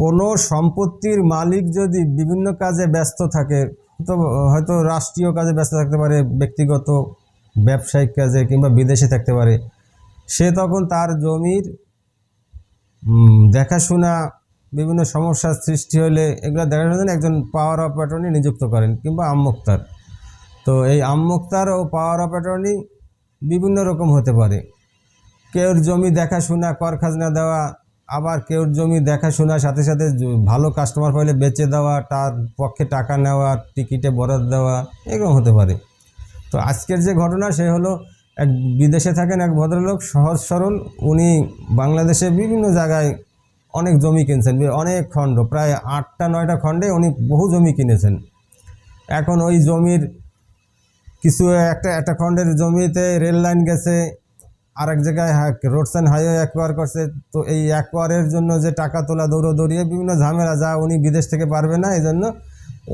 কোনো সম্পত্তির মালিক যদি বিভিন্ন কাজে ব্যস্ত থাকে তো হয়তো রাষ্ট্রীয় কাজে ব্যস্ত থাকতে পারে, ব্যক্তিগত ব্যবসায়িক কাজে কিংবা বিদেশে থাকতে পারে, সে তখন তার জমির দেখাশোনা, বিভিন্ন সমস্যার সৃষ্টি হলে এগুলো দেখাশোনার জন্য একজন পাওয়ার অফ অ্যাটর্নি নিযুক্ত করেন কিংবা আমমোক্তার তো এই আমমোক্তার ও পাওয়ার অফ অ্যাটর্নি বিভিন্ন রকম হতে পারে। কেউর জমি দেখাশোনা, কর খাজনা দেওয়া আবার কেউ জমি দেখাশোনার সাথে সাথে ভালো কাস্টমার পাইলে বেচে দেওয়া, তার পক্ষে টাকা নেওয়া টিকিটে বরাদ দেওয়া, এরকম হতে পারে। তো আজকের যে ঘটনা, সে হলো এক বিদেশে থাকেন এক ভদ্রলোক, সহজ সরল। উনি বাংলাদেশে বিভিন্ন জায়গায় অনেক জমি কিনছেন অনেক খণ্ড, প্রায় আটটা, নয়টা খণ্ডে উনি বহু জমি কিনেছেন। এখন ওই জমির কিছু একটা একটা খণ্ডের জমিতে রেল লাইন গেছে আর এক জায়গায় রোড সাইন হাইওয়ে অ্যাকোয়ার করছে। তো এই অ্যাকোয়ারের জন্য যে টাকা তোলা, দৌড়ো দৌড়িয়ে বিভিন্ন ঝামেলা, যা উনি বিদেশ থেকে পারবে না, এই জন্য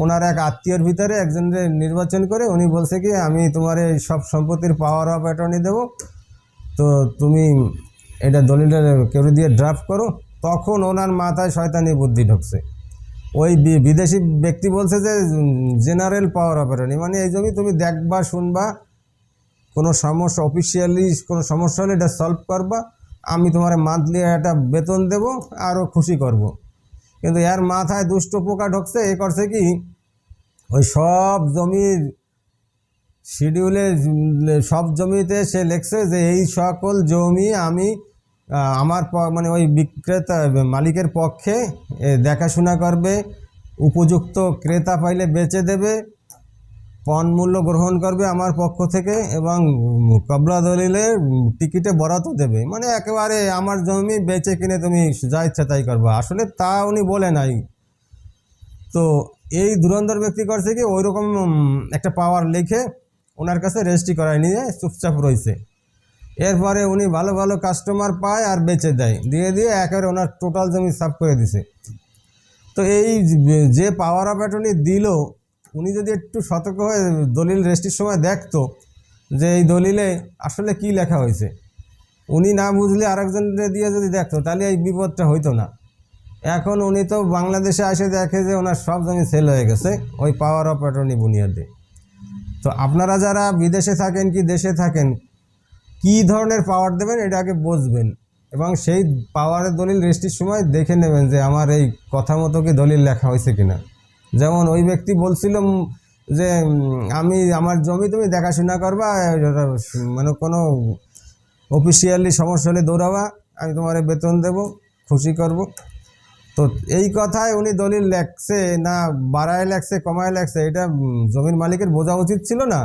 ওনার এক আত্মীয়র ভিতরে একজনের নির্বাচন করে উনি বলছে কি, আমি তোমার এই সব সম্পত্তির পাওয়ার অফ অ্যাটর্নি দেবো। তো তুমি এটা দলিলটা কেউ দিয়ে ড্রাফট করো। তখন ওনার মাথায় শয়তানি বুদ্ধি ঢুকছে। ওই বিদেশি ব্যক্তি বলছে যে জেনারেল পাওয়ার অ্যাটর্নি মানে এই জমি তুমি দেখবা, শুনবা কোনো সমস্যা অফিসিয়ালি কোনো সমস্যা হলে এটা সলভ করবা আমি তোমার মান্থলি একটা বেতন দেব আরও খুশি করব। কিন্তু এর মাথায় দুষ্ট পোকা ঢুকছে, এ করছে কি ওই সব জমির শিডিউলে সব জমিতে সে লেখছে যে এই সকল জমি আমি আমার মানে ওই বিক্রেতা, মালিকের পক্ষে দেখাশোনা করবে, উপযুক্ত ক্রেতা পাইলে বেচে দেবে পণ মূল্য গ্রহণ করবে আমার পক্ষ থেকে এবং কবলা দলিলে টিকিটে বরাতও দেবে। মানে একেবারে আমার জমি বেচে কিনে তুমি যা ইচ্ছা তাই করবা। আসলে তা উনি বলে নাই। তো এই ধুরন্ধর ব্যক্তি করছে কি ওই রকম একটা পাওয়ার লিখে ওনার কাছে রেজিস্ট্রি করায় নিয়ে চুপচাপ রয়েছে। এরপরে উনি ভালো ভালো কাস্টমার পায় আর বেচে দেয়। দিয়ে দিয়ে একেবারে ওনার টোটাল জমি সাফ করে দিছে। তো এই যে পাওয়ার অফ অ্যাটর্নি দিল উনি যদি একটু সতর্ক হয়ে দলিল রেজিস্ট্রির সময় দেখতো যে এই দলিলে আসলে কি লেখা হয়েছে, উনি না বুঝলে আরেকজনকে দিয়ে যদি দেখতো, তাহলে এই বিপদটা হইতো না। এখন উনি তো বাংলাদেশে এসে দেখে যে ওনার সব জমি সেল হয়ে গেছে, ওই পাওয়ার অফ অ্যাটর্নি বুনিয়াদে। তো আপনারা যারা বিদেশে থাকেন কি দেশে থাকেন, কি ধরনের পাওয়ার দেবেন এটা আগে বুঝবেন এবং সেই পাওয়ারের দলিল রেজিস্ট্রির সময় দেখে নেবেন যে আমার এই কথা মতো কি দলিল লেখা হয়েছে কিনা। যেমন ওই ব্যক্তি বলছিল যে আমি, আমার জমি তুমি দেখাশোনা করবা মানে কোনো অফিসিয়ালি সমস্যা হলে দৌড়াবা, আমি তোমার বেতন দেব, খুশি করব। তো এই কথায় উনি দলিল লেখছে, না বাড়ায় লেখছে, কমায় লেখছে, এটা জমির মালিকের বোঝা উচিত ছিল না।